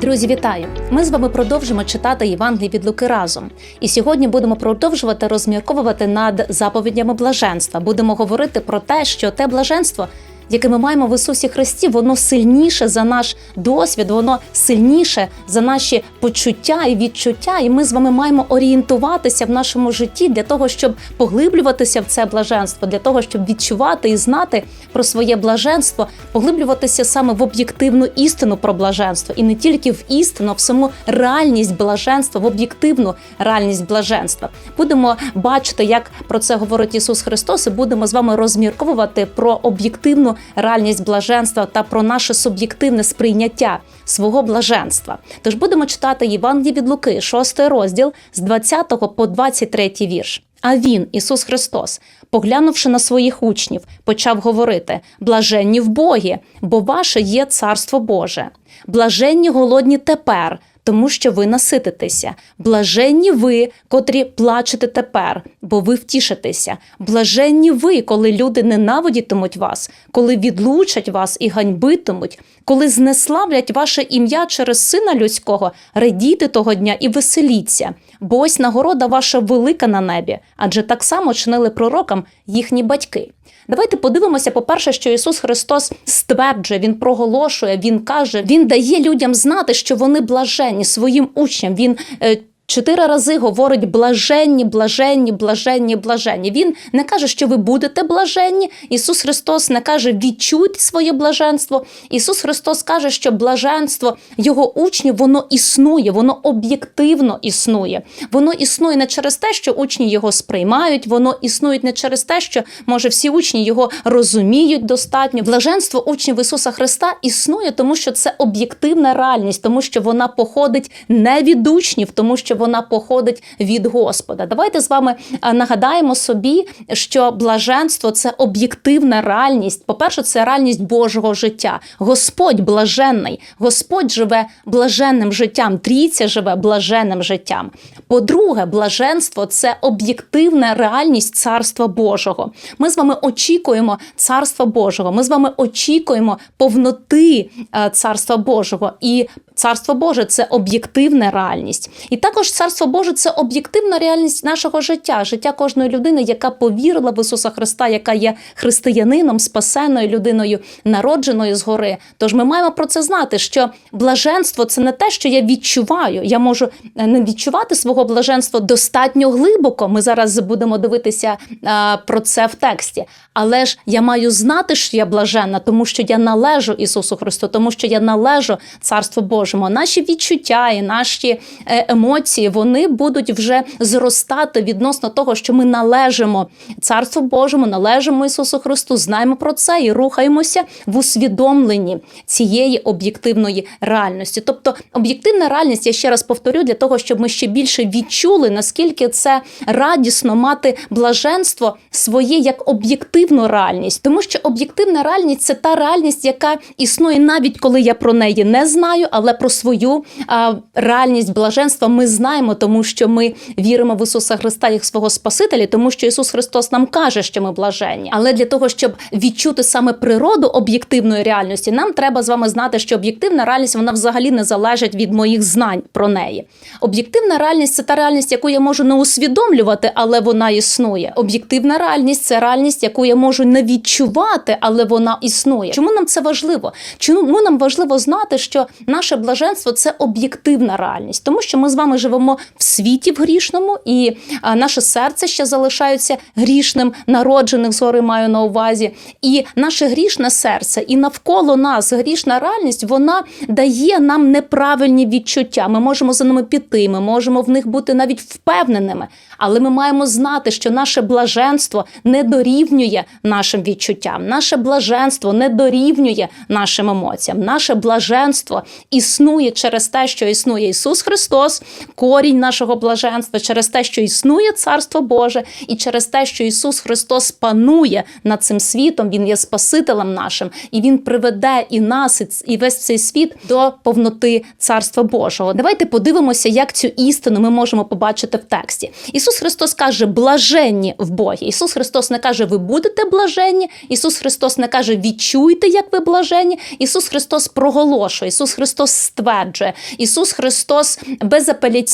Друзі, вітаю! Ми з вами продовжимо читати Євангелій від Луки разом. І сьогодні будемо продовжувати розмірковувати над заповідями блаженства. Будемо говорити про те, що те блаженство, яке ми маємо в Ісусі Христі, воно сильніше за наш досвід, воно сильніше за наші почуття і відчуття. І ми з вами маємо орієнтуватися в нашому житті для того, щоб поглиблюватися в це блаженство, для того, щоб відчувати і знати про своє блаженство, поглиблюватися саме в об'єктивну істину про блаженство, і не тільки в істину, а в саму реальність блаженства, в об'єктивну реальність блаженства. Будемо бачити, як про це говорить Ісус Христос, і будемо з вами розмірковувати про об'єктивну реальність блаженства та про наше суб'єктивне сприйняття свого блаженства. Тож будемо читати Євангеліє від Луки, 6 розділ з 20 по 23 вірш. А він, Ісус Христос, поглянувши на своїх учнів, почав говорити: блаженні в Богі, бо ваше є царство Боже. Блаженні голодні тепер, тому що ви насититеся. Блаженні ви, котрі плачете тепер, бо ви втішитеся. Блаженні ви, коли люди ненавидітимуть вас, коли відлучать вас і ганьбитимуть, коли знеславлять ваше ім'я через сина людського, радійте того дня і веселіться. Бо ось нагорода ваша велика на небі, адже так само чинили пророкам їхні батьки. Давайте подивимося, по-перше, що Ісус Христос стверджує, Він проголошує, Він каже, Він дає людям знати, що вони блаженні своїм учням. Він е, Чотири рази говорить блаженні, блаженні, блаженні, блаженні. Він не каже, що ви будете блаженні. Ісус Христос не каже відчуйте своє блаженство. Ісус Христос каже, що блаженство Його учнів воно існує, воно об'єктивно існує. Воно існує не через те, що учні його сприймають, воно існує не через те, що може всі учні його розуміють достатньо. Блаженство учнів Ісуса Христа існує, тому що це об'єктивна реальність, тому що вона походить не від учнів, тому що вона походить від Господа. Давайте з вами е, нагадаємо собі, що блаженство це об'єктивна реальність. По-перше, це реальність Божого життя. Господь блаженний, Господь живе блаженним життям, трійця живе блаженним життям. По-друге, блаженство це об'єктивна реальність Царства Божого. Ми з вами очікуємо Царства Божого. Ми з вами очікуємо повноти е, Царства Божого. І Царство Боже це об'єктивна реальність. І також Царство Боже це об'єктивна реальність нашого життя, життя кожної людини, яка повірила в Ісуса Христа, яка є християнином, спасеною людиною, народженою згори. Тож ми маємо про це знати, що блаженство це не те, що я відчуваю. Я можу е, не відчувати свого блаженства достатньо глибоко. Ми зараз будемо дивитися а, про це в тексті. Але ж я маю знати, що я блаженна, тому що я належу Ісусу Христу, тому що я належу Царству Божому. Наші відчуття і наші е, емоції вони будуть вже зростати відносно того, що ми належимо Царству Божому, належимо Ісусу Христу, знаємо про це і рухаємося в усвідомленні цієї об'єктивної реальності. Тобто, об'єктивна реальність, я ще раз повторю, для того, щоб ми ще більше відчули, наскільки це радісно мати блаженство своє як об'єктивну реальність, тому що об'єктивна реальність це та реальність, яка існує навіть коли я про неї не знаю, але про свою а, реальність блаженства ми знаємо, тому що ми віримо в Ісуса Христа як свого Спасителя, тому що Ісус Христос нам каже, що ми блаженні. Але для того, щоб відчути саме природу об'єктивної реальності, нам треба з вами знати, що об'єктивна реальність вона взагалі не залежить від моїх знань про неї. Об'єктивна реальність це та реальність, яку я можу не усвідомлювати, але вона існує. Об'єктивна реальність це реальність, яку я можу не відчувати, але вона існує. Чому нам це важливо? Чому нам важливо знати, що наше блаженство це об'єктивна реальність, тому що ми з вами живемо в світі в грішному, і наше серце ще залишається грішним, народженим згори маю на увазі. І наше грішне серце, і навколо нас грішна реальність, вона дає нам неправильні відчуття. Ми можемо за ними піти, ми можемо в них бути навіть впевненими. Але ми маємо знати, що наше блаженство не дорівнює нашим відчуттям, наше блаженство не дорівнює нашим емоціям. Наше блаженство існує через те, що існує Ісус Христос, корінь нашого блаженства, через те, що існує Царство Боже, і через те, що Ісус Христос панує над цим світом, Він є Спасителем нашим, і Він приведе і нас, і весь цей світ до повноти Царства Божого. Давайте подивимося, як цю істину ми можемо побачити в тексті. Ісус Христос каже: блаженні в Богі. Ісус Христос не каже, ви будете блаженні. Ісус Христос не каже, відчуйте, як ви блаженні. Ісус Христос проголошує, Ісус Христос стверджує, Ісус Христос безапеляційно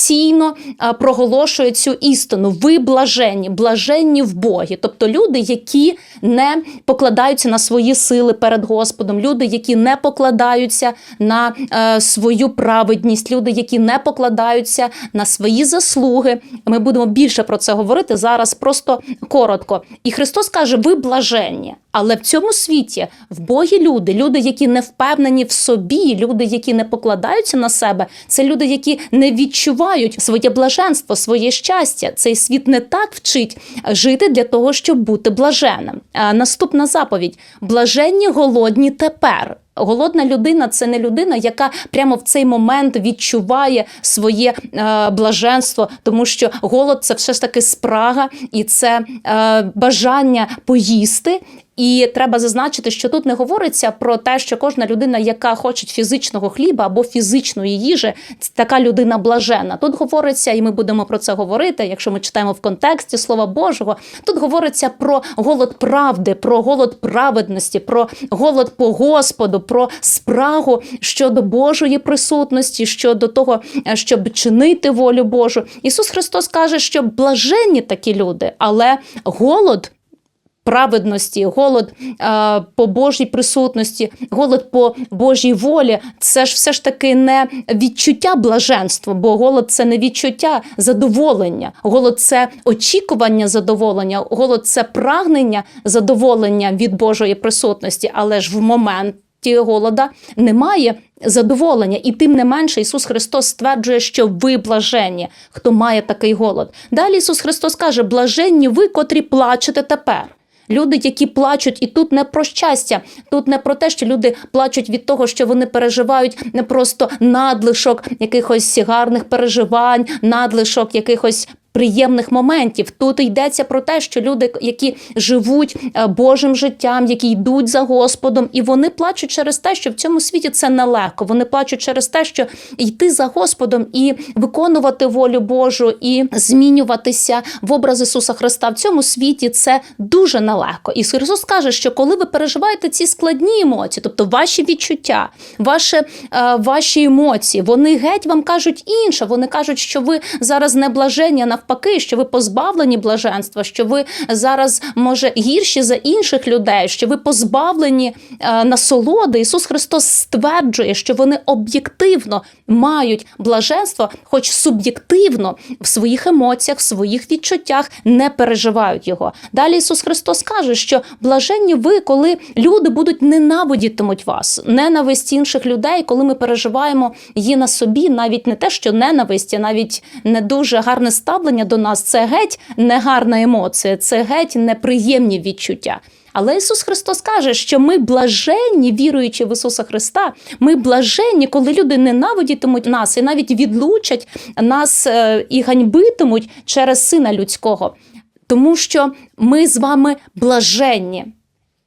а, проголошує цю істину. Ви блаженні, блаженні в Богі. Тобто люди, які не покладаються на свої сили перед Господом, люди, які не покладаються на е, свою праведність, люди, які не покладаються на свої заслуги. Ми будемо більше про це говорити зараз, просто коротко. І Христос каже: ви блаженні. Але в цьому світі в Богі люди, люди, які не впевнені в собі, люди, які не покладаються на себе, це люди, які не відчувають своє блаженство, своє щастя. Цей світ не так вчить жити для того, щоб бути блаженним. Наступна заповідь: блаженні, голодні тепер. Голодна людина це не людина, яка прямо в цей момент відчуває своє е, блаженство, тому що голод це все ж таки спрага і це е, бажання поїсти. І треба зазначити, що тут не говориться про те, що кожна людина, яка хоче фізичного хліба або фізичної їжі, це така людина блажена. Тут говориться, і ми будемо про це говорити, якщо ми читаємо в контексті Слова Божого. Тут говориться про голод правди, про голод праведності, про голод по Господу, про спрагу щодо Божої присутності, щодо того, е, щоб чинити волю Божу. Ісус Христос каже, що блаженні такі люди, але голод праведності, голод е, по Божій присутності, голод по Божій волі це ж все ж таки не відчуття блаженства, бо голод це не відчуття задоволення. Голод це очікування задоволення, голод це прагнення задоволення від Божої присутності, але ж в момент. Ті голода немає задоволення, і тим не менше Ісус Христос стверджує, що ви блаженні, хто має такий голод. Далі Ісус Христос каже: блаженні ви, котрі плачете тепер. Люди, які плачуть, і тут не про щастя, тут не про те, що люди плачуть від того, що вони переживають не просто надлишок якихось гарних переживань, надлишок якихось. Приємних моментів тут йдеться про те, що люди, які живуть е, Божим життям, які йдуть за Господом, і вони плачуть через те, що в цьому світі це нелегко. Вони плачуть через те, що йти за Господом і виконувати волю Божу, і змінюватися в образ Ісуса Христа в цьому світі це дуже нелегко. І Христос каже, що коли ви переживаєте ці складні емоції, тобто ваші відчуття, ваші, е, ваші емоції, вони геть вам кажуть інше. Вони кажуть, що ви зараз не блажені, а навпаки, що ви позбавлені блаженства, що ви зараз може гірші за інших людей, що ви позбавлені е, насолоди. Ісус Христос стверджує, що вони об'єктивно мають блаженство, хоч суб'єктивно в своїх емоціях, в своїх відчуттях не переживають його. Далі Ісус Христос каже, що блаженні ви, коли люди будуть ненавидітимуть вас, ненависть інших людей, коли ми переживаємо її на собі, навіть не те, що ненависть, а навіть не дуже гарне ставлення до нас. Це геть негарна емоція, це геть неприємні відчуття. Але Ісус Христос каже, що ми блаженні, віруючи в Ісуса Христа, ми блаженні, коли люди ненавидітимуть нас і навіть відлучать нас е, і ганьбитимуть через сина людського, тому що ми з вами блаженні.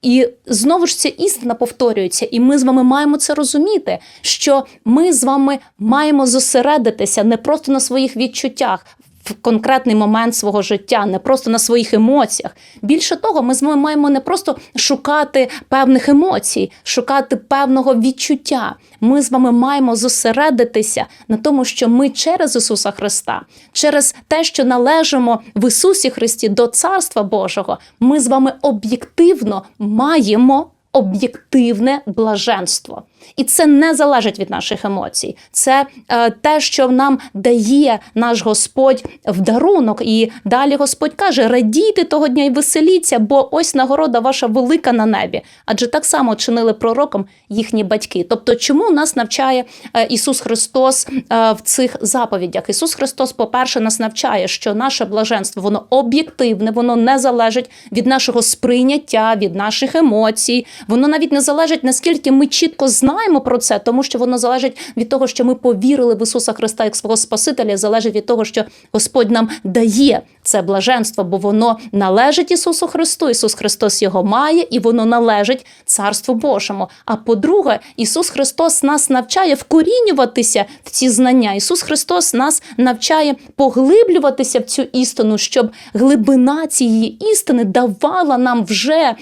І знову ж ця істина повторюється, і ми з вами маємо це розуміти, що ми з вами маємо зосередитися не просто на своїх відчуттях. В конкретний момент свого життя, не просто на своїх емоціях. Більше того, ми з вами маємо не просто шукати певних емоцій, шукати певного відчуття. Ми з вами маємо зосередитися на тому, що ми через Ісуса Христа, через те, що належимо в Ісусі Христі до Царства Божого, ми з вами об'єктивно маємо об'єктивне блаженство. І це не залежить від наших емоцій. Це е, те, що нам дає наш Господь в дарунок. І далі Господь каже: радійте того дня і веселіться, бо ось нагорода ваша велика на небі. Адже так само чинили пророком їхні батьки. Тобто, чому нас навчає е, Ісус Христос е, в цих заповідях? Ісус Христос, по-перше, нас навчає, що наше блаженство воно об'єктивне, воно не залежить від нашого сприйняття, від наших емоцій. Воно навіть не залежить, наскільки ми чітко знаємо знаємо про це, тому що воно залежить від того, що ми повірили в Ісуса Христа як свого Спасителя, залежить від того, що Господь нам дає це блаженство, бо воно належить Ісусу Христу. Ісус Христос його має, і воно належить Царству Божому. А по-друге, Ісус Христос нас навчає вкорінюватися в ці знання. Ісус Христос нас навчає поглиблюватися в цю істину, щоб глибина цієї істини давала нам вже е,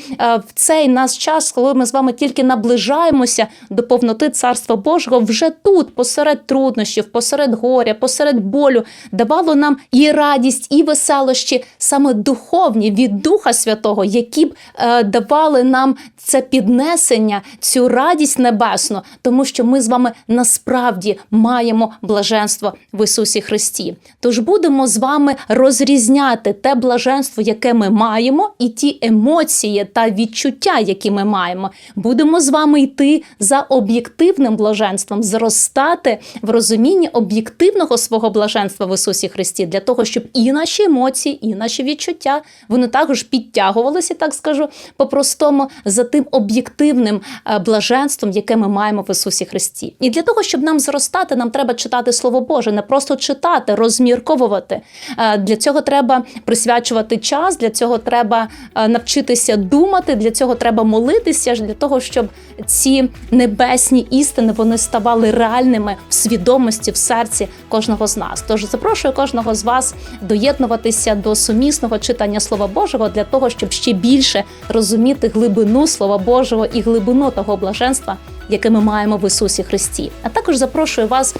в цей наш час, коли ми з вами тільки наближаємося до повноти Царства Божого, вже тут, посеред труднощів, посеред горя, посеред болю, давало нам і радість, і веселощі, саме духовні від Духа Святого, які б е, давали нам це піднесення, цю радість небесну, тому що ми з вами насправді маємо блаженство в Ісусі Христі. Тож будемо з вами розрізняти те блаженство, яке ми маємо, і ті емоції та відчуття, які ми маємо. Будемо з вами йти за об'єктивним блаженством, зростати в розумінні об'єктивного свого блаженства в Ісусі Христі, для того, щоб і наші емоції, і наші відчуття вони також підтягувалися, так скажу по-простому, за тим об'єктивним е, блаженством, яке ми маємо в Ісусі Христі. І для того, щоб нам зростати, нам треба читати Слово Боже, не просто читати, розмірковувати. Е, Для цього треба присвячувати час, для цього треба е, навчитися думати, для цього треба молитися, для того, щоб ці небесні істини вони ставали реальними в свідомості, в серці кожного з нас. Тож запрошую кожного з вас доєднуватися до сумісного читання Слова Божого для того, щоб ще більше розуміти глибину Слова Божого і глибину того блаженства, яке ми маємо в Ісусі Христі. А також запрошую вас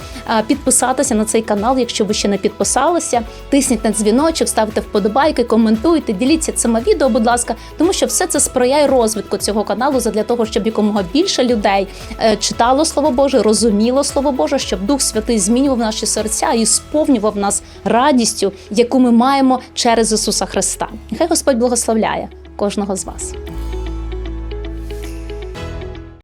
підписатися на цей канал, якщо ви ще не підписалися. Тисніть на дзвіночок, ставте вподобайки, коментуйте, діліться цими відео, будь ласка, тому що все це сприяє розвитку цього каналу для того, щоб якомога більше людей е, читало Слово Боже, розуміло Слово Боже, щоб Дух Святий змінював наші серця і сповнював нас радістю, яку ми маємо через Ісуса Христа. Нехай Господь благословляє кожного з вас.